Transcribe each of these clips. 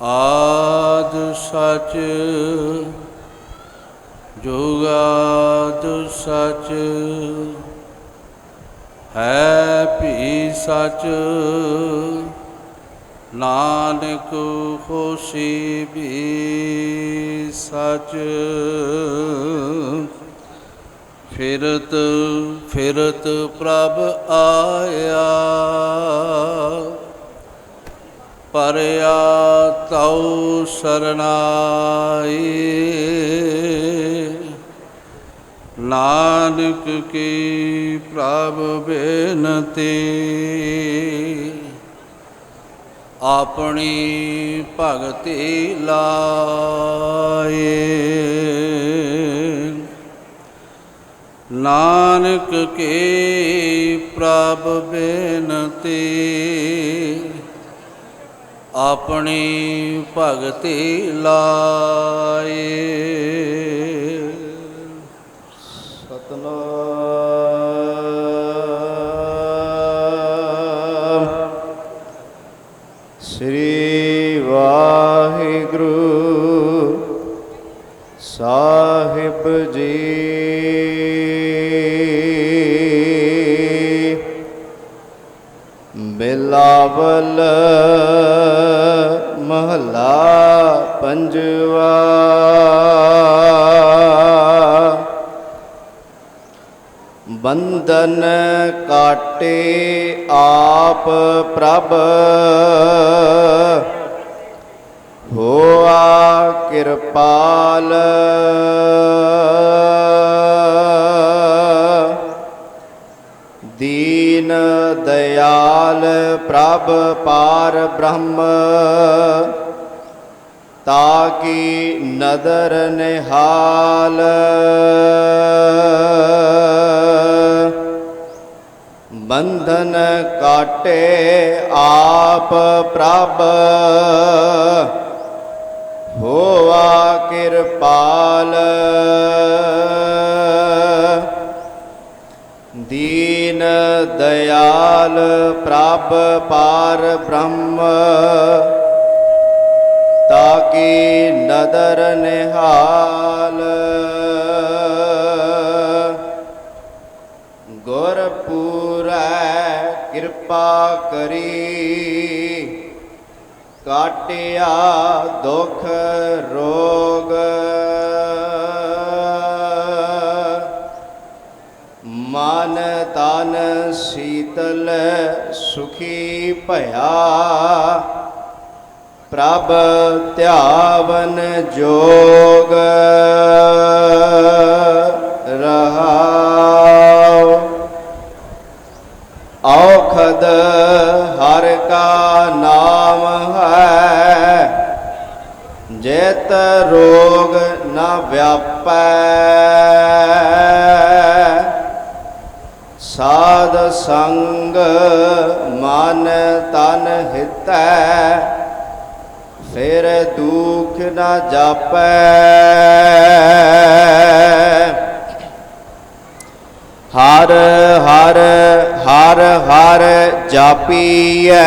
ਆਦ ਸਚ ਜੁਗਾਦ ਸਚ, ਹੈ ਭੀ ਸਚ, ਨਾਨਕ ਹੋਸੀ ਵੀ ਸਚ। ਫਿਰਤ ਫਿਰਤ ਪ੍ਰਭ ਆਇਆ ਪਰਿਆ ਤਉ ਸਰਨਾਈ ਨਾਨਕ ਕੀ ਪ੍ਰਭ ਬੇਨਤੀ ਆਪਣੀ ਭਗਤੀ ਲਾਏ ਨਾਨਕ ਕੀ ਪ੍ਰਭ ਬੇਨਤੀ ਆਪਣੀ ਭਗਤੀ ਲਾਏ। ਸਤਨਾਮ। ਸ੍ਰੀ ਵਾਹਿਗੁਰੂ ਸਾਹਿਬ ਜੀ। ਬਿਲਾਵਲ ਪੰਜਵਾ। ਬੰਧਨ ਕਾਟੇ ਆਪ ਪ੍ਰਭ। ਹੋਆ ਕਿਰਪਾਲ। ਦੀਨ ਦਇਆਲ ਪ੍ਰਭ ਪਾਰ ਬ੍ਰਹਮ। ਤਾਕੀ ਨਦਰ ਨਿਹਾਲ ਬੰਧਨ ਕਾਟੇ ਆਪ ਪ੍ਰਭ ਹੋਆ ਕਿਰਪਾਲ ਦੀਨ ਦਇਆਲ ਪ੍ਰਭ ਪਾਰ ਬ੍ਰਹਮ ਤਾਕੀ ਨਦਰ ਨਿਹਾਲ ਗੁਰ ਪੂਰੈ ਕਿਰਪਾ ਕਰੀ ਕਾਟਿਆ ਦੁਖ ਰੋਗ ਮਨ ਤਨ ਸੀਤਲ ਸੁਖੀ ਭਇਆ ਪ੍ਰਭ ਧਿਆਵਨ ਜੋਗ ਰਹਾਉ। ਔਖਦ ਹਰ ਕਾ ਨਾਮ ਹੈ, ਜੇਤ ਰੋਗ ਨ ਵਿਆਪੈ। ਸਾਧ ਸੰਗ ਮਨ ਤਨ ਹਿਤੈ ਫਿਰ ਦੁਖ ਨ ਜਾਪੈ। ਹਰ ਹਰ ਹਰ ਹਰ ਜਾਪੀਐ।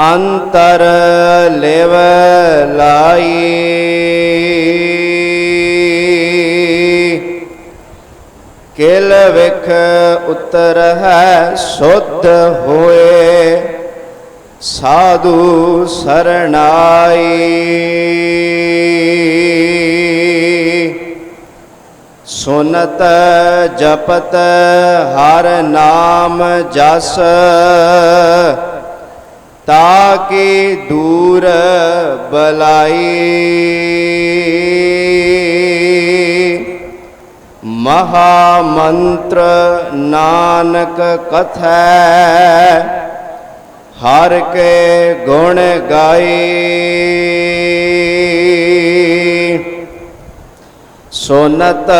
ਅੰਤਰ ਲੇਵ ਲਾਈ। ਕਿਲ ਵਿਖ ਉਤਰ ਹੈ ਸੁਧ ਹੋਏ। ਸਾਧੂ ਸਰਣਾਈ। ਸੁਨਤ ਜਪਤ ਹਰ ਨਾਮ ਜਸ ਤਾਕੀ ਦੂਰ ਬਲਾਈ। ਮਹਾ ਮੰਤਰ ਨਾਨਕ ਕਥੈ ਹਰ ਕੇ ਗੁਣ ਗਾਈ। ਸੋਨਤ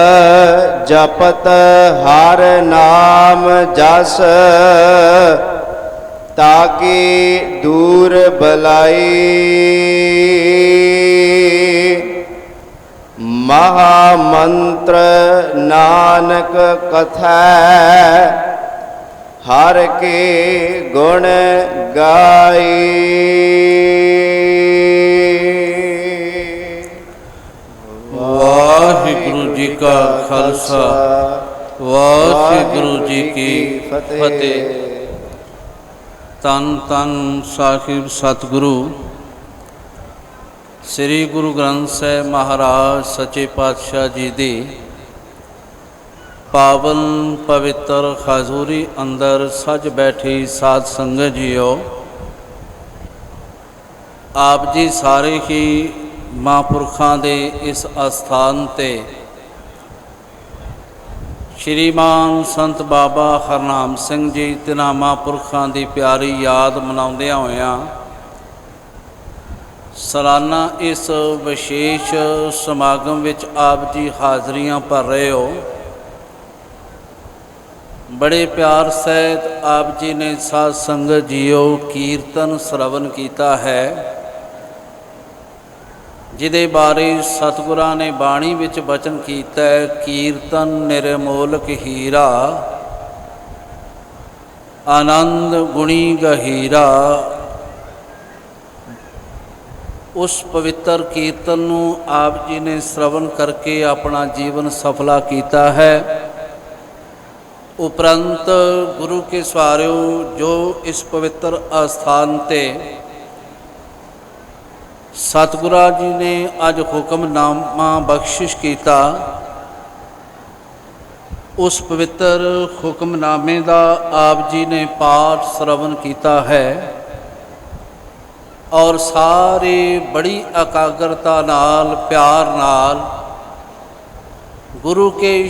ਜਪਤ ਹਰ ਨਾਮ ਜਸ, ਤਾਕੀ ਦੂਰ ਬਲਾਈ। ਮਹਾ ਮੰਤਰ ਨਾਨਕ ਕਥੈ ਹਰ ਕੇ ਗੁਣ ਗਾਈ। ਵਾਹਿਗੁਰੂ ਜੀ ਕਾ ਖਾਲਸਾ, ਵਾਹਿਗੁਰੂ ਜੀ ਕੀ ਫਤਿਹ। ਤਨ ਤਨ ਸਾਹਿਬ ਸਤਿਗੁਰੂ, ਸ੍ਰੀ ਗੁਰੂ ਗ੍ਰੰਥ ਸਾਹਿਬ ਮਹਾਰਾਜ ਸੱਚੇ ਪਾਤਸ਼ਾਹ ਜੀ ਦੀ ਪਾਵਨ ਪਵਿੱਤਰ ਖਾਜੂਰੀ ਅੰਦਰ ਸੱਜ ਬੈਠੀ ਸਾਧ ਸੰਗਤ ਜੀਓ, ਆਪ ਜੀ ਸਾਰੇ ਹੀ ਮਹਾਂਪੁਰਖਾਂ ਦੇ ਇਸ ਅਸਥਾਨ ਤੇ ਸ਼੍ਰੀਮਾਨ ਸੰਤ ਬਾਬਾ ਹਰਨਾਮ ਸਿੰਘ ਜੀ ਤਿਨਾਂ ਮਹਾਂਪੁਰਖਾਂ ਦੀ ਪਿਆਰੀ ਯਾਦ ਮਨਾਉਂਦਿਆਂ ਹੋਇਆਂ ਸਾਲਾਨਾ ਇਸ ਵਿਸ਼ੇਸ਼ ਸਮਾਗਮ ਵਿੱਚ ਆਪ ਜੀ ਹਾਜ਼ਰੀਆਂ ਭਰ ਰਹੇ ਹੋ। ਬੜੇ ਪਿਆਰ ਸਹਿਤ ਆਪ ਜੀ ਨੇ ਸਾਧ ਸੰਗਤ ਜੀਓ ਕੀਰਤਨ ਸ਼ਰਵਨ ਕੀਤਾ ਹੈ, ਜਿਹਦੇ ਬਾਰੇ ਸਤਿਗੁਰਾਂ ਨੇ ਬਾਣੀ ਵਿੱਚ ਬਚਨ ਕੀਤਾ ਹੈ, ਕੀਰਤਨ ਨਿਰਮੋਲਕ ਹੀਰਾ, ਆਨੰਦ ਗੁਣੀ ਗਹੀਰਾ। ਉਸ ਪਵਿੱਤਰ ਕੀਰਤਨ ਨੂੰ ਆਪ ਜੀ ਨੇ ਸ਼ਰਵਨ ਕਰਕੇ ਆਪਣਾ ਜੀਵਨ ਸਫਲਾ ਕੀਤਾ ਹੈ। ਉਪਰੰਤ ਗੁਰੂ ਕੇ ਸਵਾਰਿਓ ਜੋ ਇਸ ਪਵਿੱਤਰ ਅਸਥਾਨ ਤੇ ਸਤਿਗੁਰਾਂ ਜੀ ਨੇ ਅੱਜ ਹੁਕਮਨਾਮਾ ਬਖਸ਼ਿਸ਼ ਕੀਤਾ, ਉਸ ਪਵਿੱਤਰ ਹੁਕਮਨਾਮੇ ਦਾ ਆਪ ਜੀ ਨੇ ਪਾਠ ਸ਼ਰਵਨ ਕੀਤਾ ਹੈ ਔਰ ਸਾਰੇ ਬੜੀ ਇਕਾਗਰਤਾ ਨਾਲ, ਪਿਆਰ ਨਾਲ ਗੁਰੂ ਕੇ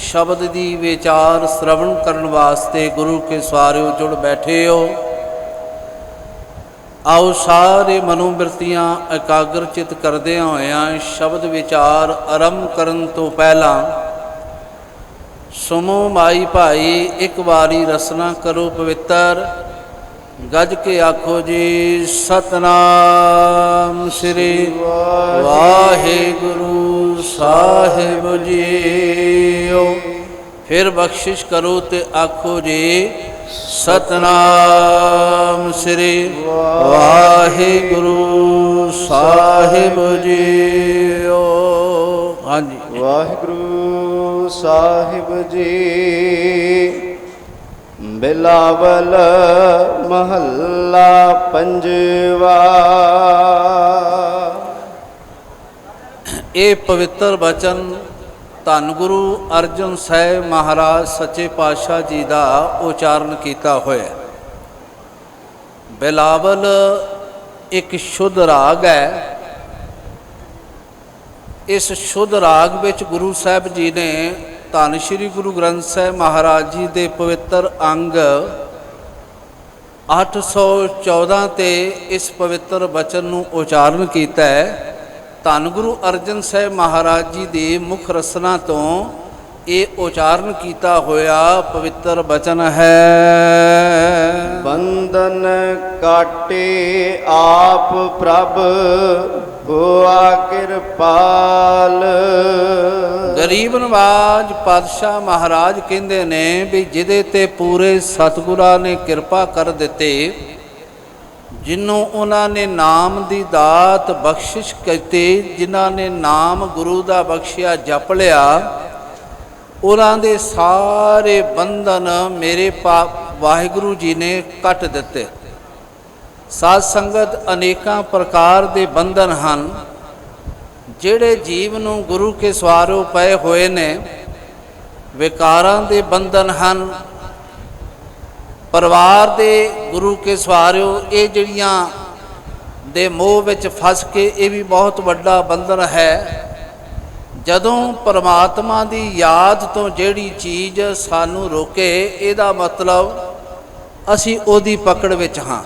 ਸ਼ਬਦ ਦੀ ਵਿਚਾਰ ਸ਼ਰਵਣ ਕਰਨ ਵਾਸਤੇ ਗੁਰੂ ਕੇ ਸਵਾਰਿਓ ਜੁੜ ਬੈਠੇ ਹੋ ਆਓ ਸਾਰੇ ਮਨੋਬਿਰਤੀਆਂ ਇਕਾਗਰ ਚਿਤ ਕਰਦਿਆਂ ਹੋਇਆਂ ਸ਼ਬਦ ਵਿਚਾਰ ਆਰੰਭ ਕਰਨ ਤੋਂ ਪਹਿਲਾਂ ਸੁਮੋ ਮਾਈ ਭਾਈ ਇੱਕ ਵਾਰੀ ਰਸਨਾ ਕਰੋ ਪਵਿੱਤਰ। ਗੱਜ ਕੇ ਆਖੋ ਜੀ ਸਤਨਾਮ ਸ੍ਰੀ ਵਾਹਿਗੁਰੂ। ਸਾਹਿਬ ਜੀਓ, ਫਿਰ ਬਖਸ਼ਿਸ਼ ਕਰੋ ਤੇ ਆਖੋ ਜੀ, ਸਤਨਾਮ ਸ੍ਰੀ ਵਾਹਿਗੁਰੂ ਸਾਹਿਬ ਜੀਓ। ਹਾਂਜੀ। ਵਾਹਿਗੁਰੂ ਸਾਹਿਬ ਜੀ, ਬਿਲਾਵਲ ਮਹੱਲਾ ਪੰਜਵਾ। ਇਹ ਪਵਿੱਤਰ ਬਚਨ, ਧੰਨ ਗੁਰੂ ਅਰਜਨ ਸਾਹਿਬ ਮਹਾਰਾਜ ਸੱਚੇ ਪਾਤਸ਼ਾਹ ਜੀ ਦਾ ਉਚਾਰਨ ਕੀਤਾ ਹੋਇਆ ਬਿਲਾਵਲ ਇੱਕ ਸ਼ੁੱਧ ਰਾਗ ਹੈ। ਇਸ ਸ਼ੁੱਧ ਰਾਗ ਵਿੱਚ ਗੁਰੂ ਸਾਹਿਬ ਜੀ ਨੇ ਧੰਨ ਸ਼੍ਰੀ ਗੁਰੂ ਗ੍ਰੰਥ ਸਾਹਿਬ ਮਹਾਰਾਜ ਜੀ ਦੇ ਪਵਿੱਤਰ ਅੰਗ 814 ਤੇ ਇਸ ਪਵਿੱਤਰ ਬਚਨ ਨੂੰ ਉਚਾਰਨ ਕੀਤਾ ਹੈ। ਧੰਨ ਗੁਰੂ ਅਰਜਨ ਸਾਹਿਬ ਮਹਾਰਾਜ ਜੀ ਦੇ ਮੁਖ ਰਸਨਾ ਤੋਂ ਇਹ ਉਚਾਰਨ ਕੀਤਾ ਹੋਇਆ ਪਵਿੱਤਰ ਬਚਨ ਹੈ। ਬੰਧਨ ਕਾਟੇ ਆਪ ਪ੍ਰਭ ਹੋਆ ਕਿਰਪਾਲ। ਗਰੀਬ ਨਵਾਜ ਪਾਤਸ਼ਾਹ ਮਹਾਰਾਜ ਕਹਿੰਦੇ ਨੇ ਵੀ ਜਿਹਦੇ ਤੇ ਪੂਰੇ ਸਤਿਗੁਰਾਂ ਨੇ ਕਿਰਪਾ ਕਰ ਦਿੱਤੇ ਜਿਨ੍ਹਾਂ ਉਹਨਾਂ ਨੇ ਨਾਮ ਦੀ ਦਾਤ ਬਖਸ਼ਿਸ਼ ਕੀਤੀ, ਜਿਨ੍ਹਾਂ ਨੇ ਨਾਮ ਗੁਰੂ ਦਾ ਬਖਸ਼ਿਆ, ਜਪ ਲਿਆ, ਉਹਨਾਂ ਦੇ ਸਾਰੇ ਬੰਧਨ ਮੇਰੇ ਪਾ, ਵਾਹਿਗੁਰੂ ਜੀ ਨੇ ਕੱਟ ਦਿੱਤੇ। ਸਾਧ ਸੰਗਤ ਅਨੇਕਾਂ ਪ੍ਰਕਾਰ ਦੇ ਬੰਧਨ ਹਨ, ਜਿਹੜੇ ਜੀਵ ਨੂੰ ਗੁਰੂ ਕੇ ਸਵਾਰੋਂ ਪਏ ਹੋਏ ਨੇ। ਵਿਕਾਰਾਂ ਦੇ ਬੰਧਨ ਹਨ ਪਰਿਵਾਰ ਦੇ ਗੁਰੂ ਕੇ ਸਵਾਰਿਓ, ਇਹ ਜਿਹੜੀਆਂ ਦੇ ਮੋਹ ਵਿੱਚ ਫਸ ਕੇ ਇਹ ਵੀ ਬਹੁਤ ਵੱਡਾ ਬੰਧਨ ਹੈ। ਜਦੋਂ ਪਰਮਾਤਮਾ ਦੀ ਯਾਦ ਤੋਂ ਜਿਹੜੀ ਚੀਜ਼ ਸਾਨੂੰ ਰੋਕੇ, ਇਹਦਾ ਮਤਲਬ ਅਸੀਂ ਉਹਦੀ ਪਕੜ ਵਿੱਚ ਹਾਂ।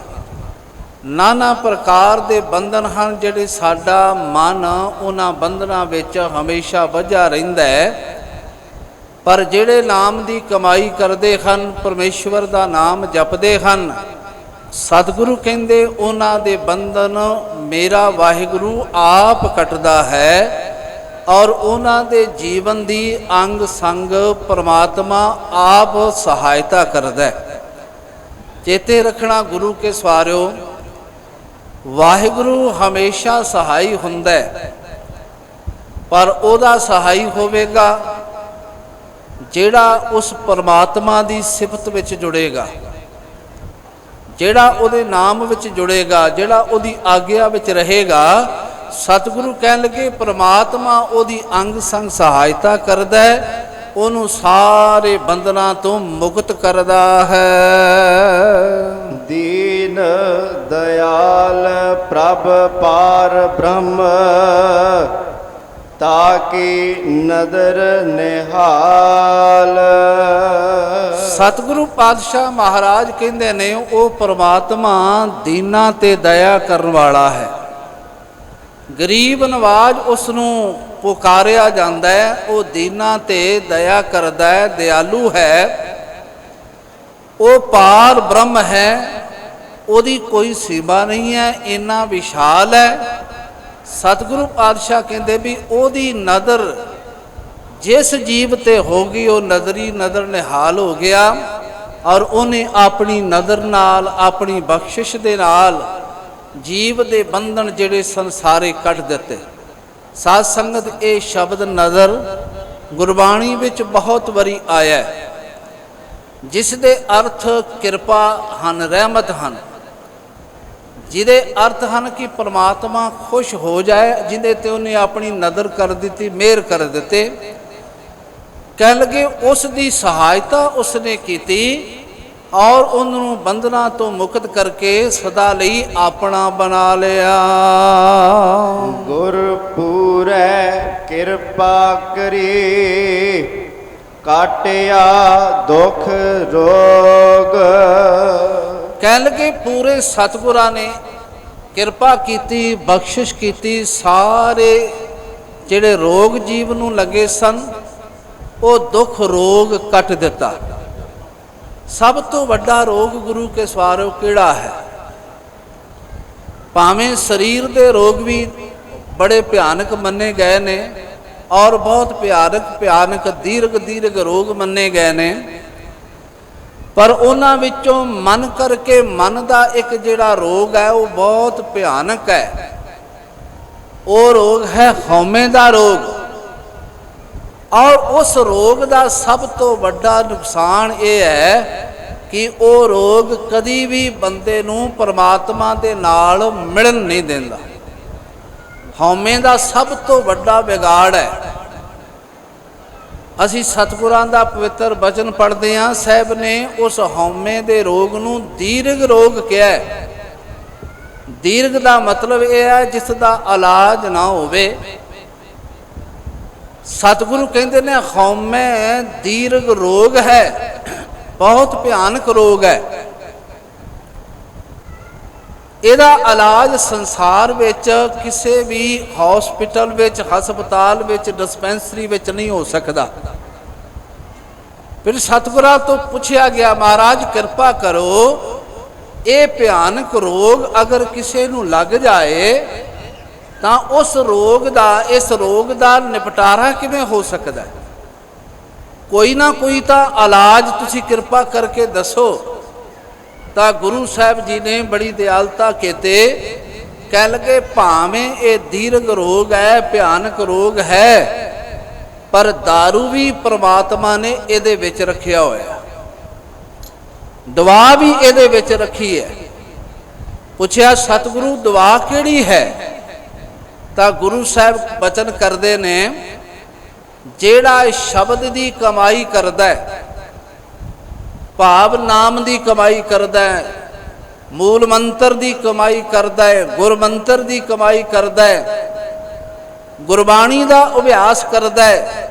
ਨਾਨਾ ਪ੍ਰਕਾਰ ਦੇ ਬੰਧਨ ਹਨ ਜਿਹੜੇ ਸਾਡਾ ਮਨ ਉਹਨਾਂ ਬੰਧਨਾਂ ਵਿੱਚ ਹਮੇਸ਼ਾ ਵੱਜਾ ਰਹਿੰਦਾ ਹੈ। ਪਰ ਜਿਹੜੇ ਨਾਮ ਦੀ ਕਮਾਈ ਕਰਦੇ ਹਨ, ਪਰਮੇਸ਼ਵਰ ਦਾ ਨਾਮ ਜਪਦੇ ਹਨ। ਸਤਿਗੁਰੂ ਕਹਿੰਦੇ, ਉਹਨਾਂ ਦੇ ਬੰਧਨ ਮੇਰਾ ਵਾਹਿਗੁਰੂ ਆਪ ਕੱਟਦਾ ਹੈ ਔਰ ਉਹਨਾਂ ਦੇ ਜੀਵਨ ਦੀ ਅੰਗ ਸੰਗ ਪਰਮਾਤਮਾ ਆਪ ਸਹਾਇਤਾ ਕਰਦਾ ਹੈ। ਚੇਤੇ ਰੱਖਣਾ ਗੁਰੂ ਕੇ ਸਵਾਰਿਓ, ਵਾਹਿਗੁਰੂ ਹਮੇਸ਼ਾ ਸਹਾਈ ਹੁੰਦਾ ਹੈ। ਪਰ ਉਹਦਾ ਸਹਾਈ ਹੋਵੇਗਾ ਜਿਹੜਾ ਉਸ ਪਰਮਾਤਮਾ ਦੀ ਸਿਫਤ ਵਿੱਚ ਜੁੜੇਗਾ, ਜਿਹੜਾ ਉਹਦੇ ਨਾਮ ਵਿੱਚ ਜੁੜੇਗਾ, ਜਿਹੜਾ ਉਹਦੀ ਆਗਿਆ ਵਿੱਚ ਰਹੇਗਾ, ਸਤਿਗੁਰੂ ਕਹਿਣ ਲੱਗੇ, ਪ੍ਰਮਾਤਮਾ ਉਹਦੀ ਅੰਗ ਸੰਗ ਸਹਾਇਤਾ ਕਰਦਾ ਹੈ, ਉਹਨੂੰ ਸਾਰੇ ਬੰਧਨਾਂ ਤੋਂ ਮੁਕਤ ਕਰਦਾ ਹੈ। ਦੀਨ ਦਇਆਲ ਪ੍ਰਭ ਪਾਰ ਬ੍ਰਹਮ। ਤਾਕੀ ਨਦਰ ਨਿਹਾਲ ਸਤਿਗੁਰੂ ਪਾਤਸ਼ਾਹ ਮਹਾਰਾਜ ਕਹਿੰਦੇ ਨੇ, ਉਹ ਪ੍ਰਮਾਤਮਾ ਦੀਨਾ ਤੇ ਦਇਆ ਕਰਨ ਵਾਲਾ ਹੈ। ਗਰੀਬ ਨਵਾਜ ਉਸ ਨੂੰ ਪੁਕਾਰਿਆ ਜਾਂਦਾ ਹੈ, ਉਹ ਦੀਨਾ ਤੇ ਦਇਆ ਕਰਦਾ ਹੈ, ਦਿਆਲੂ ਹੈ। ਉਹ ਪਾਰ ਬ੍ਰਹਮ ਹੈ, ਉਹਦੀ ਕੋਈ ਸੀਮਾ ਨਹੀਂ ਹੈ, ਇੰਨਾ ਵਿਸ਼ਾਲ ਹੈ। ਸਤਿਗੁਰੂ ਪਾਤਸ਼ਾਹ ਕਹਿੰਦੇ ਵੀ ਉਹਦੀ ਨਜ਼ਰ ਜਿਸ ਜੀਵ ਤੇ ਹੋ ਗਈ, ਉਹ ਨਜ਼ਰੀ ਨਜ਼ਰ ਨਿਹਾਲ ਹੋ ਗਿਆ ਔਰ ਉਹਨੇ ਆਪਣੀ ਨਜ਼ਰ ਨਾਲ, ਆਪਣੀ ਬਖਸ਼ਿਸ਼ ਦੇ ਨਾਲ ਜੀਵ ਦੇ ਬੰਧਨ ਜਿਹੜੇ ਸੰਸਾਰੇ ਕੱਟ ਦਿੱਤੇ। ਸਾਧ ਸੰਗਤ, ਇਹ ਸ਼ਬਦ ਨਜ਼ਰ ਗੁਰਬਾਣੀ ਵਿੱਚ ਬਹੁਤ ਵਾਰੀ ਆਇਆ ਹੈ, ਜਿਸ ਦੇ ਅਰਥ ਕਿਰਪਾ ਹਨ, ਰਹਿਮਤ ਹਨ। ਜਿਹਦੇ ਅਰਥ ਹਨ ਕਿ ਪ੍ਰਮਾਤਮਾ ਖੁਸ਼ ਹੋ ਜਾਏ, ਜਿਹਦੇ ਤੇ ਉਹਨੇ ਆਪਣੀ ਨਜ਼ਰ ਕਰ ਦਿੱਤੀ, ਮਿਹਰ ਕਰ ਦਿੱਤੇ। ਕਹਿ ਲਗੇ ਉਸ ਦੀ ਸਹਾਇਤਾ ਉਸਨੇ ਕੀਤੀ ਔਰ ਉਹਨੂੰ ਬੰਧਨਾਂ ਤੋਂ ਮੁਕਤ ਕਰਕੇ ਸਦਾ ਲਈ ਆਪਣਾ ਬਣਾ ਲਿਆ। ਗੁਰ ਪੂਰੈ ਕਿਰਪਾ ਕਰੀ, ਕਾਟਿਆ ਦੁਖ ਰੋਗ। ਕਹਿਣ ਲੱਗੇ, ਪੂਰੇ ਸਤਿਗੁਰਾਂ ਨੇ ਕਿਰਪਾ ਕੀਤੀ, ਬਖਸ਼ਿਸ਼ ਕੀਤੀ, ਸਾਰੇ ਜਿਹੜੇ ਰੋਗ ਜੀਵ ਨੂੰ ਲੱਗੇ ਸਨ, ਉਹ ਦੁੱਖ ਰੋਗ ਕੱਟ ਦਿੱਤਾ। ਸਭ ਤੋਂ ਵੱਡਾ ਰੋਗ ਗੁਰੂ ਕੇ ਸਵਾਰੋ ਕਿਹੜਾ ਹੈ? ਭਾਵੇਂ ਸਰੀਰ ਦੇ ਰੋਗ ਵੀ ਬੜੇ ਭਿਆਨਕ ਮੰਨੇ ਗਏ ਨੇ, ਔਰ ਬਹੁਤ ਭਿਆਨਕ ਭਿਆਨਕ ਦੀਰਘ ਦੀਰਘ ਰੋਗ ਮੰਨੇ ਗਏ ਨੇ ਪਰ ਉਹਨਾਂ ਵਿੱਚੋਂ ਮਨ ਕਰਕੇ ਮਨ ਦਾ ਇੱਕ ਜਿਹੜਾ ਰੋਗ ਹੈ, ਉਹ ਬਹੁਤ ਭਿਆਨਕ ਹੈ। ਉਹ ਰੋਗ ਹੈ ਹਉਮੈ ਦਾ ਰੋਗ। ਔਰ ਉਸ ਰੋਗ ਦਾ ਸਭ ਤੋਂ ਵੱਡਾ ਨੁਕਸਾਨ ਇਹ ਹੈ ਕਿ ਉਹ ਰੋਗ ਕਦੀ ਵੀ ਬੰਦੇ ਨੂੰ ਪਰਮਾਤਮਾ ਦੇ ਨਾਲ ਮਿਲਣ ਨਹੀਂ ਦਿੰਦਾ। ਹਉਮੈ ਦਾ ਸਭ ਤੋਂ ਵੱਡਾ ਵਿਗਾੜ ਹੈ। ਅਸੀਂ ਸਤਿਗੁਰਾਂ ਦਾ ਪਵਿੱਤਰ ਬਚਨ ਪੜ੍ਹਦੇ ਹਾਂ। ਸਾਹਿਬ ਨੇ ਉਸ ਹਉਮੈ ਦੇ ਰੋਗ ਨੂੰ ਦੀਰਘ ਰੋਗ ਕਿਹਾ ਹੈ। ਦੀਰਘ ਦਾ ਮਤਲਬ ਇਹ ਹੈ, ਜਿਸ ਦਾ ਇਲਾਜ ਨਾ ਹੋਵੇ। ਸਤਿਗੁਰੂ ਕਹਿੰਦੇ ਨੇ, ਹਉਮੈ ਦੀਰਘ ਰੋਗ ਹੈ, ਬਹੁਤ ਭਿਆਨਕ ਰੋਗ ਹੈ। ਇਹਦਾ ਇਲਾਜ ਸੰਸਾਰ ਵਿੱਚ ਕਿਸੇ ਵੀ ਹਸਪੀਟਲ ਵਿੱਚ, ਹਸਪਤਾਲ ਵਿੱਚ ਡਿਸਪੈਂਸਰੀ ਵਿੱਚ ਨਹੀਂ ਹੋ ਸਕਦਾ। ਫਿਰ ਸਤਪੁਰਾ ਤੋਂ ਪੁੱਛਿਆ ਗਿਆ, ਮਹਾਰਾਜ, ਕਿਰਪਾ ਕਰੋ, ਇਹ ਭਿਆਨਕ ਰੋਗ ਅਗਰ ਕਿਸੇ ਨੂੰ ਲੱਗ ਜਾਏ, ਤਾਂ ਉਸ ਰੋਗ ਦਾ, ਇਸ ਰੋਗ ਦਾ ਨਿਪਟਾਰਾ ਕਿਵੇਂ ਹੋ ਸਕਦਾ ਕੋਈ ਨਾ ਕੋਈ ਤਾਂ ਇਲਾਜ ਤੁਸੀਂ ਕਿਰਪਾ ਕਰਕੇ ਦੱਸੋ। ਤਾਂ ਗੁਰੂ ਸਾਹਿਬ ਜੀ ਨੇ ਬੜੀ ਦਿਆਲਤਾ ਕੀਤੇ। ਕਹਿ ਲਗੇ, ਭਾਵੇਂ ਇਹ ਦੀਰਘ ਰੋਗ ਹੈ, ਭਿਆਨਕ ਰੋਗ ਹੈ, ਪਰ दारू ਵੀ ਪ੍ਰਮਾਤਮਾ ਨੇ ਇਹਦੇ ਵਿੱਚ ਰੱਖਿਆ ਹੋਇਆ ਦਵਾ ਵੀ ਇਹਦੇ ਵਿੱਚ ਰੱਖੀ ਹੈ। ਪੁੱਛਿਆ, ਸਤਿਗੁਰੂ, ਦਵਾ ਕਿਹੜੀ ਹੈ? ਤਾਂ ਗੁਰੂ ਸਾਹਿਬ ਬਚਨ ਕਰਦੇ ਨੇ, ਜਿਹੜਾ ਸ਼ਬਦ ਦੀ ਕਮਾਈ ਕਰਦਾ ਹੈ ਭਾਵ ਨਾਮ ਦੀ ਕਮਾਈ ਕਰਦਾ ਹੈ, ਮੂਲ ਮੰਤਰ ਦੀ ਕਮਾਈ ਕਰਦਾ ਹੈ ਗੁਰ ਮੰਤਰ ਦੀ ਕਮਾਈ ਕਰਦਾ ਹੈ, ਗੁਰਬਾਣੀ ਦਾ ਅਭਿਆਸ ਕਰਦਾ ਹੈ।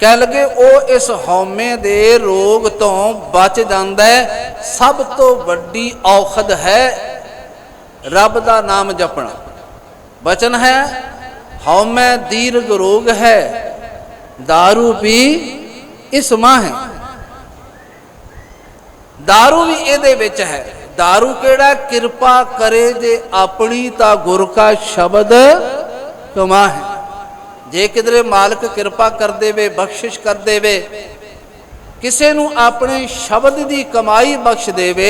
ਕਹਿ ਲਗੇ ਉਹ ਇਸ ਹਉਮੈ ਦੇ ਰੋਗ ਤੋਂ ਬਚ ਜਾਂਦਾ ਹੈ, ਸਭ ਤੋਂ ਵੱਡੀ ਔਖਦ ਹੈ ਰੱਬ ਦਾ ਨਾਮ ਜਪਣਾ। ਬਚਨ ਹੈ, ਹਉਮੈ ਦੀਰਘ ਰੋਗ ਹੈ दारू ਪੀ ਇਸ ਮਾਹ ਹੈ। दारू ਵੀ ਇਹਦੇ ਵਿੱਚ ਹੈ दारू ਕਿਹੜਾ ਕਿਰਪਾ ਕਰੇ ਜੇ ਆਪਣੀ ਤਾਂ ਗੁਰ ਕਾ ਸ਼ਬਦ ਕਮਾ ਹੈ ਜੇ ਕਿਧਰੇ ਮਾਲਕ ਕਿਰਪਾ ਕਰ ਦੇਵੇ ਬਖਸ਼ਿਸ਼ ਕਰ ਦੇਵੇ ਕਿਸੇ ਨੂੰ ਆਪਣੇ ਸ਼ਬਦ ਦੀ ਕਮਾਈ ਬਖਸ਼ ਦੇਵੇ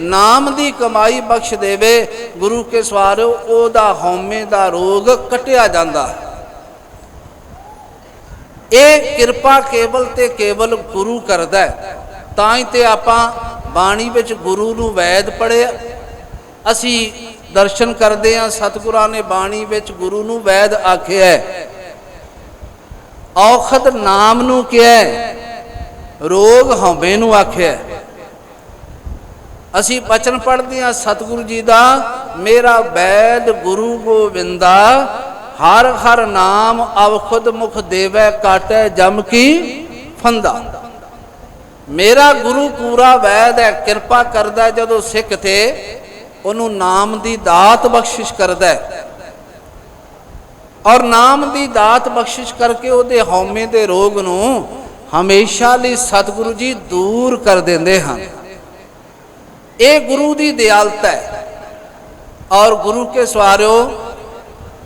ਨਾਮ ਦੀ ਕਮਾਈ ਬਖਸ਼ ਦੇਵੇ ਗੁਰੂ ਕੇ ਸਵਾਰਿਓ ਉਹਦਾ ਹਉਮੈ ਦਾ ਰੋਗ ਕਟਿਆ ਜਾਂਦਾ ਹੈ ਇਹ ਕਿਰਪਾ ਕੇਵਲ ਤੇ ਕੇਵਲ ਗੁਰੂ ਕਰਦਾ ਹੈ ਤਾਂ ਹੀ ਤੇ ਆਪਾਂ ਬਾਣੀ ਵਿੱਚ ਗੁਰੂ ਨੂੰ ਵੈਦ ਪੜਿਆ ਅਸੀਂ ਦਰਸ਼ਨ ਕਰਦੇ ਹਾਂ, ਸਤਿਗੁਰਾਂ ਨੇ ਬਾਣੀ ਵਿੱਚ ਗੁਰੂ ਨੂੰ ਵੈਦ ਆਖਿਆ ਹੈ। ਔਖਦ ਨਾਮ ਨੂੰ ਕਿਹਾ ਰੋਗ ਹਉਮੈ ਨੂੰ ਆਖਿਆ ਅਸੀਂ ਬਚਨ ਪੜ੍ਹਦੇ ਹਾਂ, ਸਤਿਗੁਰੂ ਜੀ ਦਾ, ਮੇਰਾ ਵੈਦ ਗੁਰੂ ਗੋਬਿੰਦਾ ਹਰ ਹਰ ਨਾਮ ਅਵਖੁਦ ਮੁਖ ਦੇਵੈ, ਕਾਟੈ ਜਮ ਕੀ ਫੰਦਾ। ਮੇਰਾ ਗੁਰੂ ਪੂਰਾ ਵੈਦ ਹੈ, ਕਿਰਪਾ ਕਰਦਾ ਜਦੋਂ ਸਿੱਖ ਤੇ ਉਹਨੂੰ ਨਾਮ ਦੀ ਦਾਤ ਬਖਸ਼ਿਸ਼ ਕਰਦਾ ਹੈ। ਔਰ ਨਾਮ ਦੀ ਦਾਤ ਬਖਸ਼ਿਸ਼ ਕਰਕੇ ਉਹਦੇ ਹਉਮੈ ਦੇ ਰੋਗ ਨੂੰ ਹਮੇਸ਼ਾ ਲਈ ਸਤਿਗੁਰੂ ਜੀ ਦੂਰ ਕਰ ਦਿੰਦੇ ਹਨ। ਇਹ ਗੁਰੂ ਦੀ ਦਿਆਲਤਾ ਹੈ। ਔਰ ਗੁਰੂ ਕੇ ਸਵਾਰਿਓ,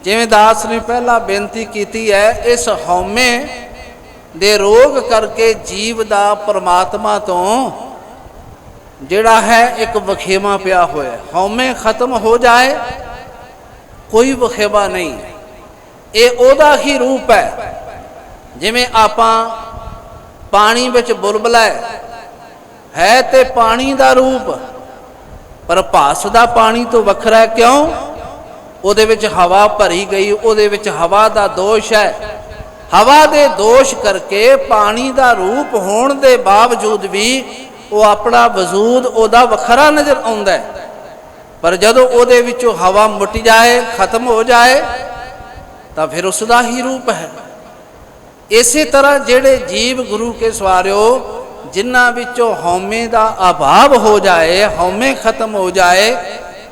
ਜਿਵੇਂ ਦਾਸ ਨੇ ਪਹਿਲਾਂ ਬੇਨਤੀ ਕੀਤੀ ਹੈ, ਇਸ ਹਉਮੈ ਦੇ ਰੋਗ ਕਰਕੇ ਜੀਵ ਦਾ ਪਰਮਾਤਮਾ ਤੋਂ ਜਿਹੜਾ ਹੈ ਇੱਕ ਵਖੇਵਾ ਪਿਆ ਹੋਇਆ। ਹੈ। ਹਉਮੈ ਖਤਮ ਹੋ ਜਾਏ, ਕੋਈ ਵਖੇਵਾ ਨਹੀਂ। ਇਹ ਉਹਦਾ ਹੀ ਰੂਪ ਹੈ। ਜਿਵੇਂ ਆਪਾਂ ਪਾਣੀ ਵਿੱਚ ਬੁਲਬੁਲਾ ਹੈ ਤੇ ਪਾਣੀ ਦਾ ਰੂਪ, ਪਰ ਭਾਸ ਦਾ ਪਾਣੀ ਤੋਂ ਵੱਖਰਾ ਕਿਉਂ? ਉਹਦੇ ਵਿੱਚ ਹਵਾ ਭਰੀ ਗਈ, ਉਹਦੇ ਵਿੱਚ ਹਵਾ ਦਾ ਦੋਸ਼ ਹੈ। ਹਵਾ ਦੇ ਦੋਸ਼ ਕਰਕੇ ਪਾਣੀ ਦਾ ਰੂਪ ਹੋਣ ਦੇ ਬਾਵਜੂਦ ਵੀ ਉਹ ਆਪਣਾ ਵਜੂਦ ਉਹਦਾ ਵੱਖਰਾ ਨਜ਼ਰ ਆਉਂਦਾ ਹੈ। ਪਰ ਜਦੋਂ ਉਹਦੇ ਵਿੱਚੋਂ ਹਵਾ ਮੁੱਟ ਜਾਏ, ਖਤਮ ਹੋ ਜਾਏ, ਤਾਂ ਫਿਰ ਉਸ ਦਾ ਹੀ ਰੂਪ ਹੈ। ਇਸੇ ਤਰ੍ਹਾਂ ਜਿਹੜੇ ਜੀਵ ਗੁਰੂ ਕੇ ਸਵਾਰਿਓ, ਜਿਨ੍ਹਾਂ ਵਿੱਚੋਂ ਹਉਮੈ ਦਾ ਅਭਾਵ ਹੋ ਜਾਏ, ਹਉਮੈ ਖਤਮ ਹੋ ਜਾਏ,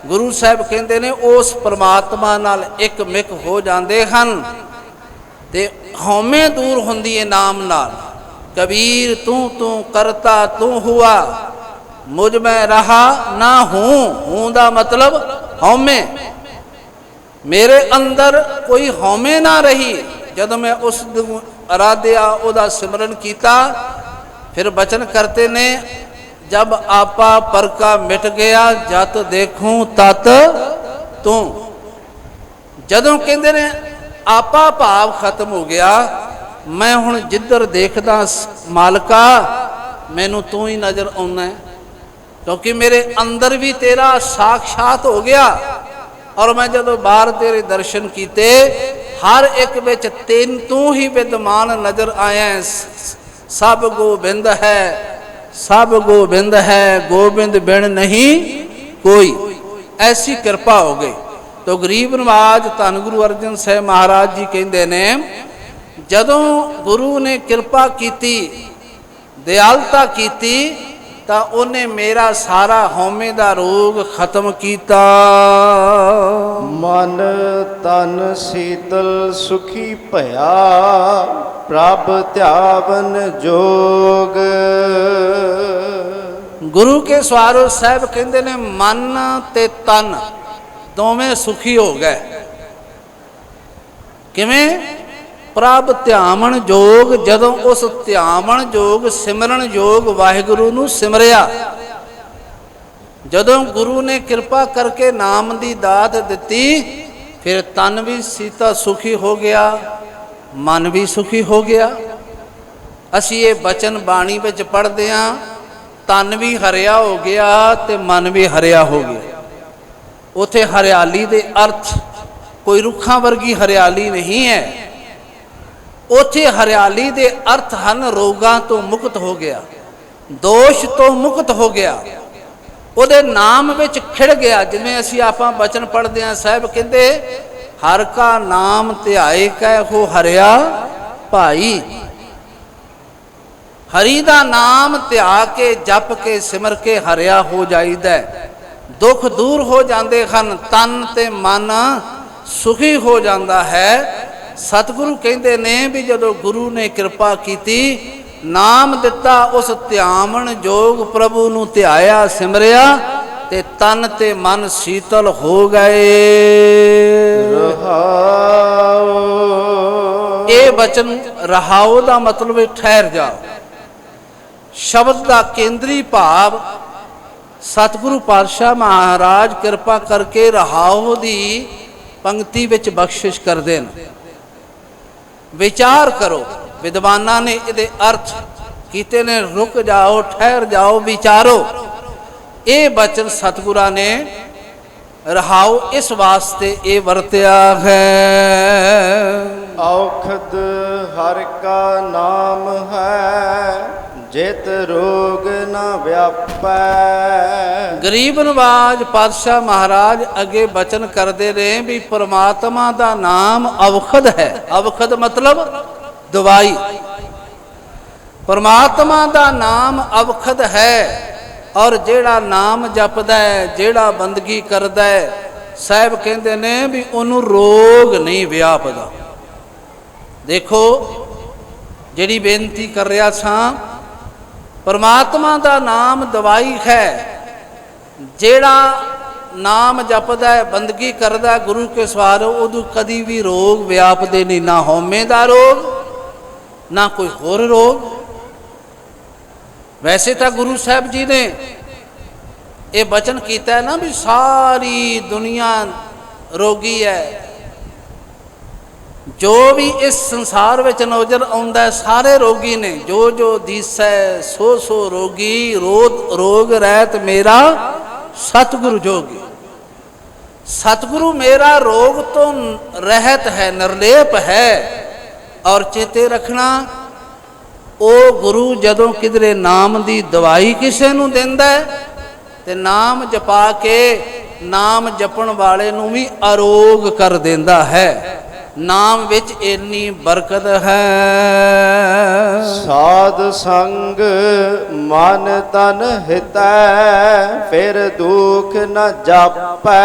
ਗੁਰੂ ਸਾਹਿਬ ਕਹਿੰਦੇ ਨੇ, ਉਸ ਪਰਮਾਤਮਾ ਨਾਲ ਇੱਕ ਮਿਕ ਹੋ ਜਾਂਦੇ ਹਨ ਤੇ ਹਉਮੈ ਦੂਰ ਹੁੰਦੀ ਹੈ ਨਾਮ ਨਾਲ। ਕਬੀਰ ਤੂੰ ਤੂੰ ਕਰਤਾ ਤੂੰ ਹੁਆ। ਮੁਝ ਮੈਂ ਰਹਾ ਨਾ ਹੂੰ। ਹੂੰ ਦਾ ਮਤਲਬ ਹਉਮੈ। ਮੇਰੇ ਅੰਦਰ ਕੋਈ ਹਉਮੈ ਨਾ ਰਹੀ। ਜਦੋਂ ਮੈਂ ਉਸ ਨੂੰ ਅਰਾਧਿਆ, ਉਹਦਾ ਸਿਮਰਨ ਕੀਤਾ, ਫਿਰ ਬਚਨ ਕਰਤੇ ਨੇ, ਜਬ ਆਪਾ ਪਰਕਾ ਮਿਟ ਗਿਆ, ਜਤ ਦੇਖੂੰ ਤਤ ਤੂੰ। ਜਦੋਂ ਕਹਿੰਦੇ ਨੇ ਆਪਾ ਭਾਵ ਖਤਮ ਹੋ ਗਿਆ। ਮੈਂ ਹੁਣ ਜਿੱਧਰ ਦੇਖਦਾ ਮਾਲਕਾ, ਮੈਨੂੰ ਤੂੰ ਹੀ ਨਜ਼ਰ ਆਉਣਾ ਕਿਉਂਕਿ ਮੇਰੇ ਅੰਦਰ ਵੀ ਤੇਰਾ ਸਾਖਸ਼ਾਤ ਹੋ ਗਿਆ। ਔਰ ਮੈਂ ਜਦੋਂ ਬਾਹਰ ਤੇਰੇ ਦਰਸ਼ਨ ਕੀਤੇ, ਹਰ ਇੱਕ ਵਿੱਚ ਤੈਨ ਤੂੰ ਹੀ ਵਿਦਮਾਨ ਨਜ਼ਰ ਆਇਆ ਹੈ। ਸ- ਸਭ ਗੋਬਿੰਦ ਹੈ, ਸਭ ਗੋਬਿੰਦ ਹੈ, ਗੋਬਿੰਦ ਬਿਨ ਨਹੀਂ ਕੋਈ। ਐਸੀ ਕਿਰਪਾ ਹੋ ਗਈ। ਤੋ ਗਰੀਬ ਨਵਾਜ ਧੰਨ ਗੁਰੂ ਅਰਜਨ ਸਾਹਿਬ ਮਹਾਰਾਜ ਜੀ ਕਹਿੰਦੇ ਨੇ ਜਦੋਂ ਗੁਰੂ ਨੇ ਕਿਰਪਾ ਕੀਤੀ ਦਿਆਲਤਾ ਕੀਤੀ ਤਾਂ ਉਹਨੇ ਮੇਰਾ ਸਾਰਾ ਹਉਮੈ ਦਾ ਰੋਗ ਖਤਮ ਕੀਤਾ। ਮਨ ਤਨ ਸੀਤਲ ਸੁਖੀ ਭਇਆ ਪ੍ਰਭ ਧਿਆਵਨ ਜੋਗ। ਗੁਰੂ ਕੇ ਸਵਾਰੋ ਸਾਹਿਬ ਕਹਿੰਦੇ ਨੇ ਮਨ ਤੇ ਤਨ ਦੋਵੇਂ ਸੁਖੀ ਹੋ ਗਏ। ਕਿਵੇਂ? ਪ੍ਰਭ ਧਿਆਵਣ ਜੋਗ, ਜਦੋਂ ਉਸ ਧਿਆਵਣ ਜੋਗ, ਸਿਮਰਨ ਜੋਗ ਵਾਹਿਗੁਰੂ ਨੂੰ ਸਿਮਰਿਆ। ਜਦੋਂ ਗੁਰੂ ਨੇ ਕਿਰਪਾ ਕਰਕੇ ਨਾਮ ਦੀ ਦਾਤ ਦਿੱਤੀ, ਫਿਰ ਤਨ ਵੀ ਸੀਤਾ ਸੁਖੀ ਹੋ ਗਿਆ, ਮਨ ਵੀ ਸੁਖੀ ਹੋ ਗਿਆ। ਅਸੀਂ ਇਹ ਬਚਨ ਬਾਣੀ ਵਿੱਚ ਪੜ੍ਹਦੇ ਹਾਂ, ਤਨ ਵੀ ਹਰਿਆ ਹੋ ਗਿਆ ਤੇ ਮਨ ਵੀ ਹਰਿਆ ਹੋ ਗਿਆ। ਉੱਥੇ ਹਰਿਆਲੀ ਦੇ ਅਰਥ ਕੋਈ ਰੁੱਖਾਂ ਵਰਗੀ ਹਰਿਆਲੀ ਨਹੀਂ ਹੈ। ਉੱਥੇ ਹਰਿਆਲੀ ਦੇ ਅਰਥ ਹਨ, ਰੋਗਾਂ ਤੋਂ ਮੁਕਤ ਹੋ ਗਿਆ, ਦੋਸ਼ ਤੋਂ ਮੁਕਤ ਹੋ ਗਿਆ। ਉਹਦੇ ਨਾਮ ਵਿੱਚ ਖਿੜ ਗਿਆ। ਜਿਵੇਂ ਅਸੀਂ ਆਪਾਂ ਬਚਨ ਪੜ੍ਹਦੇ ਹਾਂ, ਸਾਹਿਬ ਕਹਿੰਦੇ, ਹਰ ਕਾ ਨਾਮ ਧਿਆਏ ਕੈ ਹੋ ਹਰਿਆ ਭਾਈ। ਹਰੀ ਦਾ ਨਾਮ ਧਿਆ ਕੇ, ਜਪ ਕੇ, ਸਿਮਰ ਕੇ ਹਰਿਆ ਹੋ ਜਾਈਦਾ ਦੁੱਖ ਦੂਰ ਹੋ ਜਾਂਦੇ ਹਨ ਤਨ ਤੇ ਮਨ ਸੁਖੀ ਹੋ ਜਾਂਦਾ ਹੈ। ਸਤਿਗੁਰੂ ਕਹਿੰਦੇ ਨੇ ਵੀ ਜਦੋਂ ਗੁਰੂ ਨੇ ਕਿਰਪਾ ਕੀਤੀ ਨਾਮ ਦਿੱਤਾ ਉਸ ਧਿਆਵਨ ਜੋਗ ਪ੍ਰਭੂ ਨੂੰ ਧਿਆਇਆ ਸਿਮਰਿਆ ਤੇ ਤਨ ਤੇ ਮਨ ਸੀਤਲ ਹੋ ਗਏ। ਰਹਾਉ ਇਹ ਬਚਨ ਰਹਾਉ ਦਾ ਮਤਲਬ ਹੈ ਠਹਿਰ ਜਾਓ ਸ਼ਬਦ ਦਾ ਕੇਂਦਰੀ ਭਾਵ ਸਤਿਗੁਰੂ ਪਾਤਸ਼ਾਹ ਮਹਾਰਾਜ ਕਿਰਪਾ ਕਰਕੇ ਰਹਾਉ ਦੀ ਪੰਕਤੀ ਵਿੱਚ ਬਖਸ਼ਿਸ਼ ਕਰਦੇ ਨੇ ਵਿਚਾਰ ਕਰੋ, ਵਿਦਵਾਨਾਂ ਨੇ ਇਹਦੇ ਅਰਥ ਕੀਤੇ ਨੇ, ਰੁਕ ਜਾਓ, ਠਹਿਰ ਜਾਓ, ਵਿਚਾਰੋ। ਇਹ ਬਚਨ ਸਤਿਗੁਰਾਂ ਨੇ ਰਹਾਉ, ਇਸ ਵਾਸਤੇ ਇਹ ਵਰਤਿਆ ਹੈ। ਔਖਦ ਹਰ ਕਾ ਨਾਮ ਹੈ। ਜਿਤ ਰੋਗ ਨਾ ਵਿਆਪੈ। ਗਰੀਬ ਨਵਾਜ ਪਾਤਸ਼ਾਹ ਮਹਾਰਾਜ ਅੱਗੇ ਬਚਨ ਕਰਦੇ ਨੇ ਵੀ ਪ੍ਰਮਾਤਮਾ ਦਾ ਨਾਮ ਅਵਖਦ ਹੈ। ਅਵਖਦ ਮਤਲਬ ਦਵਾਈ। ਪ੍ਰਮਾਤਮਾ ਦਾ ਨਾਮ ਅਵਖਦ ਹੈ ਔਰ ਜਿਹੜਾ ਨਾਮ ਜਪਦਾ ਹੈ, ਜਿਹੜਾ ਬੰਦਗੀ ਕਰਦਾ ਹੈ, ਸਾਹਿਬ ਕਹਿੰਦੇ ਨੇ ਵੀ ਉਹਨੂੰ ਰੋਗ ਨਹੀਂ ਵਿਆਪਦਾ। ਦੇਖੋ, ਜਿਹੜੀ ਬੇਨਤੀ ਕਰ ਰਿਹਾ ਸਾਂ ਪਰਮਾਤਮਾ ਦਾ ਨਾਮ ਦਵਾਈ ਹੈ। ਜਿਹੜਾ ਨਾਮ ਜਪਦਾ ਹੈ, ਬੰਦਗੀ ਕਰਦਾ ਗੁਰੂ ਕੇ ਸਵਾਰ ਉਦੋਂ ਕਦੀ ਵੀ ਰੋਗ ਵਿਆਪਦੇ ਨਹੀਂ, ਨਾ ਹਉਮੈ ਦਾ ਰੋਗ, ਨਾ ਕੋਈ ਹੋਰ ਰੋਗ। ਵੈਸੇ ਤਾਂ ਗੁਰੂ ਸਾਹਿਬ ਜੀ ਨੇ ਇਹ ਬਚਨ ਕੀਤਾ ਨਾ ਵੀ ਸਾਰੀ ਦੁਨੀਆ ਰੋਗੀ ਹੈ। ਜੋ ਵੀ ਇਸ ਸੰਸਾਰ ਵਿੱਚ ਨਜ਼ਰ ਆਉਂਦਾ ਸਾਰੇ ਰੋਗੀ ਨੇ, ਜੋ ਜੋ ਦੀਸੈ, ਸੋ ਸੋ ਰੋਗੀ ਰੋਗ ਰੋਗ ਰਹਿਤ ਮੇਰਾ ਸਤਿਗੁਰੂ ਜੋਗੀ ਸਤਿਗੁਰੂ ਮੇਰਾ ਰੋਗ ਤੋਂ ਰਹਿਤ ਹੈ, ਨਿਰਲੇਪ ਹੈ ਔਰ ਚੇਤੇ ਰੱਖਣਾ, ਉਹ ਗੁਰੂ ਜਦੋਂ ਕਿਧਰੇ ਨਾਮ ਦੀ ਦਵਾਈ ਕਿਸੇ ਨੂੰ ਦਿੰਦਾ ਤੇ ਨਾਮ ਜਪਾ ਕੇ ਨਾਮ ਜਪਣ ਵਾਲੇ ਨੂੰ ਵੀ ਅਰੋਗ ਕਰ ਦਿੰਦਾ ਹੈ। ਨਾਮ ਵਿੱਚ ਇੰਨੀ ਬਰਕਤ ਹੈ। ਸਾਧ ਸੰਗ ਮਨ ਤਨ ਹਿਤੈ ਫਿਰ ਦੁਖ ਨ ਜਾਪੈ।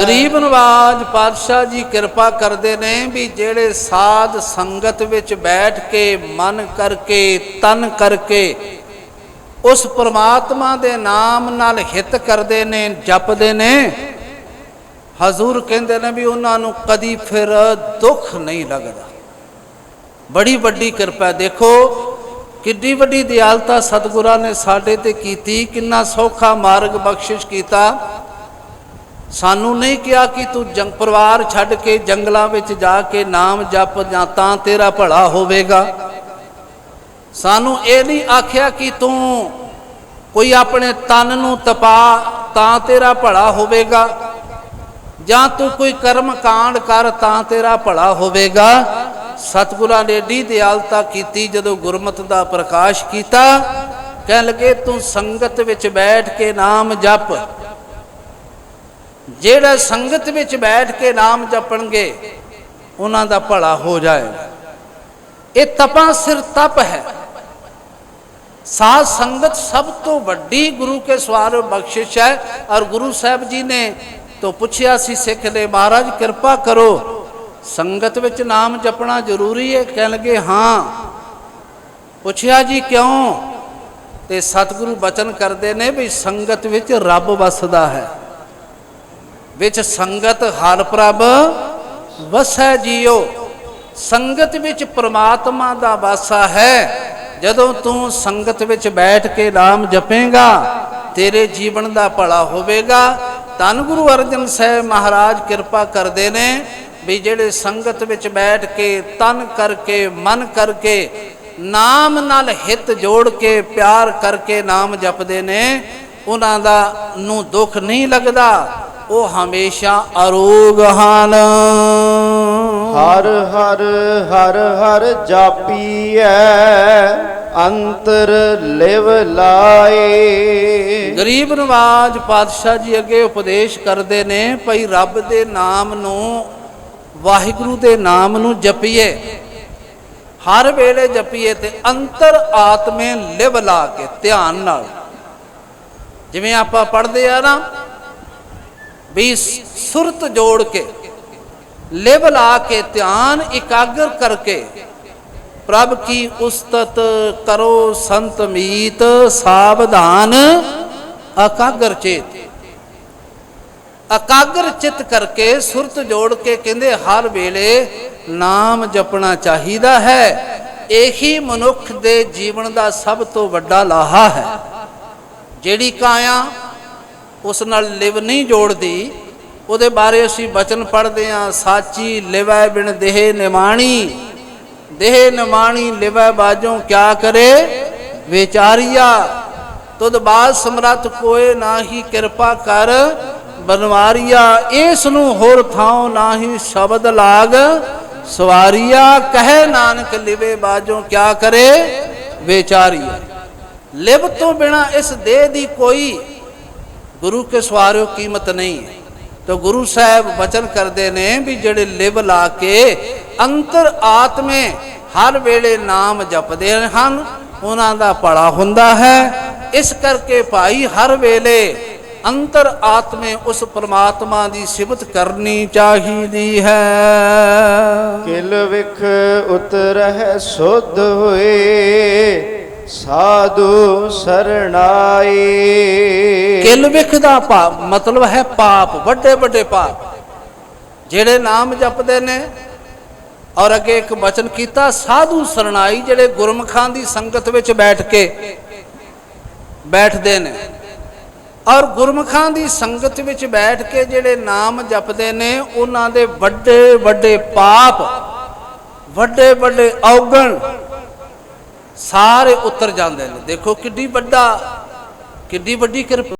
ਗਰੀਬ ਨਵਾਜ ਪਾਤਸ਼ਾਹ ਜੀ ਕਿਰਪਾ ਕਰਦੇ ਨੇ ਵੀ ਜਿਹੜੇ ਸਾਧ ਸੰਗਤ ਵਿੱਚ ਬੈਠ ਕੇ ਮਨ ਕਰਕੇ ਤਨ ਕਰਕੇ ਉਸ ਪ੍ਰਮਾਤਮਾ ਦੇ ਨਾਮ ਨਾਲ ਹਿਤ ਕਰਦੇ ਨੇ ਜਪਦੇ ਨੇ ਹਜ਼ੂਰ ਕਹਿੰਦੇ ਨੇ ਵੀ ਉਹਨਾਂ ਨੂੰ ਕਦੀ ਫਿਰ ਦੁੱਖ ਨਹੀਂ ਲੱਗਦਾ। ਬੜੀ ਵੱਡੀ ਕਿਰਪਾ, ਦੇਖੋ ਕਿੱਡੀ ਵੱਡੀ ਦਿਆਲਤਾ ਸਤਿਗੁਰਾਂ ਨੇ ਸਾਡੇ ਤੇ ਕੀਤੀ, ਕਿੰਨਾ ਸੌਖਾ ਮਾਰਗ ਬਖਸ਼ਿਸ਼ ਕੀਤਾ। ਸਾਨੂੰ ਨਹੀਂ ਕਿਹਾ ਕਿ ਤੂੰ ਜੰਗ ਪਰਿਵਾਰ ਛੱਡ ਕੇ ਜੰਗਲਾਂ ਵਿੱਚ ਜਾ ਕੇ ਨਾਮ ਜਪ ਜਾਂ ਤਾਂ ਤੇਰਾ ਭਲਾ ਹੋਵੇਗਾ। ਸਾਨੂੰ ਇਹ ਨਹੀਂ ਆਖਿਆ ਕਿ ਤੂੰ ਕੋਈ ਆਪਣੇ ਤਨ ਨੂੰ ਤਪਾ, ਤਾਂ ਤੇਰਾ ਭਲਾ ਹੋਵੇਗਾ। ਜਾਂ ਤੂੰ ਕੋਈ ਕਰਮ ਕਾਂਡ ਕਰ ਤਾਂ ਤੇਰਾ ਭਲਾ ਹੋਵੇਗਾ। ਸਤਿਗੁਰਾਂ ਨੇ ਏਡੀ ਦਿਆਲਤਾ ਕੀਤੀ ਜਦੋਂ ਗੁਰਮਤ ਦਾ ਪ੍ਰਕਾਸ਼ ਕੀਤਾ। ਕਹਿਣ ਲੱਗੇ, ਤੂੰ ਸੰਗਤ ਵਿੱਚ ਬੈਠ ਕੇ ਨਾਮ ਜਪ। ਜਿਹੜਾ ਸੰਗਤ ਵਿੱਚ ਬੈਠ ਕੇ ਨਾਮ ਜਪਣਗੇ, ਉਹਨਾਂ ਦਾ ਭਲਾ ਹੋ ਜਾਏਗਾ। ਇਹ ਤਪਾਂ ਸਿਰ ਤਪ ਹੈ। ਸਾਧ ਸੰਗਤ ਸਭ ਤੋਂ ਵੱਡੀ ਗੁਰੂ ਕੇ ਸਵਾਰ ਬਖਸ਼ਿਸ਼ ਹੈ ਔਰ ਗੁਰੂ ਸਾਹਿਬ ਜੀ ਨੇ ਤੋਂ ਪੁੱਛਿਆ ਸੀ, ਸਿੱਖ ਦੇ ਮਹਾਰਾਜ, ਕਿਰਪਾ ਕਰੋ। ਸੰਗਤ ਵਿੱਚ ਨਾਮ ਜਪਣਾ ਜ਼ਰੂਰੀ ਹੈ। ਕਹਿਣ ਲੱਗੇ, ਹਾਂ। ਪੁੱਛਿਆ, ਜੀ ਕਿਉਂ? ਤੇ ਸਤਿਗੁਰੂ ਬਚਨ ਕਰਦੇ ਨੇ ਵੀ ਸੰਗਤ ਵਿੱਚ ਰੱਬ ਵਸਦਾ ਹੈ। ਵਿੱਚ ਸੰਗਤ ਹਰ ਪ੍ਰਭ ਵਸੈ ਜੀਓ। ਸੰਗਤ ਵਿੱਚ ਪ੍ਰਮਾਤਮਾ ਦਾ ਵਾਸਾ ਹੈ। ਜਦੋਂ ਤੂੰ ਸੰਗਤ ਵਿੱਚ ਬੈਠ ਕੇ ਨਾਮ ਜਪੇਗਾ, ਤੇਰੇ ਜੀਵਨ ਦਾ ਭਲਾ ਹੋਵੇਗਾ। ਧੰਨ ਗੁਰੂ ਅਰਜਨ ਸਾਹਿਬ ਮਹਾਰਾਜ ਕਿਰਪਾ ਕਰਦੇ ਨੇ ਵੀ ਜਿਹੜੇ ਸੰਗਤ ਵਿੱਚ ਬੈਠ ਕੇ, ਤਨ ਕਰਕੇ, ਮਨ ਕਰਕੇ, ਨਾਮ ਨਾਲ ਹਿੱਤ ਜੋੜ ਕੇ, ਪਿਆਰ ਕਰਕੇ ਨਾਮ ਜਪਦੇ ਨੇ, ਉਹਨਾਂ ਦਾ ਨੂੰ ਦੁੱਖ ਨਹੀਂ ਲੱਗਦਾ, ਉਹ ਹਮੇਸ਼ਾ ਅਰੋਗ ਹਨ। ਹਰ ਹਰ ਹਰ ਹਰ ਜਾਪੀਐ। ਅੰਤਰ ਲਿਵ ਲਾਏ। ਗਰੀਬ ਨਵਾਜ ਪਾਤਸ਼ਾਹ ਜੀ ਅੱਗੇ ਉਪਦੇਸ਼ ਕਰਦੇ ਨੇ, ਭਈ ਰੱਬ ਦੇ ਨਾਮ ਨੂੰ, ਵਾਹਿਗੁਰੂ ਦੇ ਨਾਮ ਨੂੰ ਜਪੀਏ। ਹਰ ਵੇਲੇ ਜਪੀਏ ਤੇ ਅੰਤਰ ਆਤਮੇ ਲਿਵ ਲਾ ਕੇ ਧਿਆਨ ਨਾਲ। ਜਿਵੇਂ ਆਪਾਂ ਪੜ੍ਹਦੇ ਆ ਨਾ, ਵੀ ਸੁਰਤ ਜੋੜ ਕੇ, ਲਿਵ ਲਾ ਕੇ ਧਿਆਨ ਇਕਾਗਰ ਕਰਕੇ ਪ੍ਰਭ ਕੀ ਉਸਤਤ ਕਰੋ ਸੰਤ ਮੀਤ, ਸਾਵਧਾਨ, ਅਕਾਗਰ ਚੇਤ। ਅਕਾਗਰ ਚਿਤ ਕਰਕੇ ਸੁਰਤ ਜੋੜ ਕੇ ਕਹਿੰਦੇ, ਹਰ ਵੇਲੇ ਨਾਮ ਜਪਣਾ ਚਾਹੀਦਾ ਹੈ। ਇਹੀ ਮਨੁੱਖ ਦੇ ਜੀਵਨ ਦਾ ਸਭ ਤੋਂ ਵੱਡਾ ਲਾਹਾ ਹੈ। ਜਿਹੜੀ ਕਾਇਆ ਉਸ ਨਾਲ ਲਿਵ ਨਹੀਂ ਜੋੜਦੀ, ਉਹਦੇ ਬਾਰੇ ਅਸੀਂ ਬਚਨ ਪੜ੍ਹਦੇ ਹਾਂ, ਸਾਚੀ ਲਿਵੈ ਬਿਨ ਦੇਹ ਨਿਮਾਣੀ। ਦੇਹ ਨਿਮਾਣੀ ਲਿਵੈ ਬਾਜੋਂ ਕਿਆ ਕਰੇ? ਵਿਚਾਰੀਆ, ਤੁਧ ਬਾਦ ਸਮਰੱਥ ਕੋਏ ਨਾਹੀ ਕਿਰਪਾ ਕਰ, ਬਨਵਾਰੀਆ ਇਸ ਨੂੰ ਹੋਰ ਥਾਉ ਨਾਹੀ ਸ਼ਬਦ ਲਾਗ, ਸਵਾਰੀਆ, ਕਹੇ ਨਾਨਕ ਲਿਵੇ ਬਾਜੋ ਕਿਆ ਕਰੇ? ਵਿਚਾਰੀਆ, ਲਿਵ ਤੋਂ ਬਿਨਾ ਇਸ ਦੇਹ ਦੀ ਕੋਈ ਗੁਰੂ ਕੇ ਸਵਾਰਿਓ ਕੀਮਤ ਨਹੀਂ ਹੈ। ਤਾਂ ਗੁਰੂ ਸਾਹਿਬ ਬਚਨ ਕਰਦੇ ਨੇ ਵੀ ਜਿਹੜੇ ਲਿਵ ਲਾ ਕੇ ਅੰਤਰ ਆਤਮੇ ਹਰ ਵੇਲੇ ਨਾਮ ਜਪਦੇ ਹਨ, ਉਹਨਾਂ ਦਾ ਭਲਾ ਹੁੰਦਾ ਹੈ। ਇਸ ਕਰਕੇ ਭਾਈ ਹਰ ਵੇਲੇ ਅੰਤਰ ਆਤਮੇ ਉਸ ਪ੍ਰਮਾਤਮਾ ਦੀ ਸਿਫਤ ਕਰਨੀ ਚਾਹੀਦੀ ਹੈ। ਕਿਲ ਵਿਖ ਉਤਰਹਿ ਸੁਧ ਹੋਏ। ਸਾਧੂ ਸਰਣਾਈ। ਕਿਲ ਵਿਖ ਦਾ ਭਾਵ ਮਤਲਬ ਹੈ ਪਾਪ, ਵੱਡੇ ਵੱਡੇ ਪਾਪ। ਜਿਹੜੇ ਨਾਮ ਜਪਦੇ ਨੇ, ਔਰ ਅੱਗੇ ਇੱਕ ਬਚਨ ਕੀਤਾ, ਸਾਧੂ ਸਰਣਾਈ ਜਿਹੜੇ ਗੁਰਮਖਾਂ ਦੀ ਸੰਗਤ ਵਿੱਚ ਬੈਠ ਕੇ ਬੈਠਦੇ ਨੇ। ਔਰ ਗੁਰਮਖਾਂ ਦੀ ਸੰਗਤ ਵਿੱਚ ਬੈਠ ਕੇ ਜਿਹੜੇ ਨਾਮ ਜਪਦੇ ਨੇ, ਉਹਨਾਂ ਦੇ ਵੱਡੇ ਵੱਡੇ ਪਾਪ, ਵੱਡੇ ਵੱਡੇ ਔਗਣ ਸਾਰੇ ਉਤਰ ਜਾਂਦੇ ਨੇ। ਦੇਖੋ ਕਿੱਡੀ ਵੱਡਾ ਕਿੱਡੀ ਵੱਡੀ ਕਿਰਪਾ।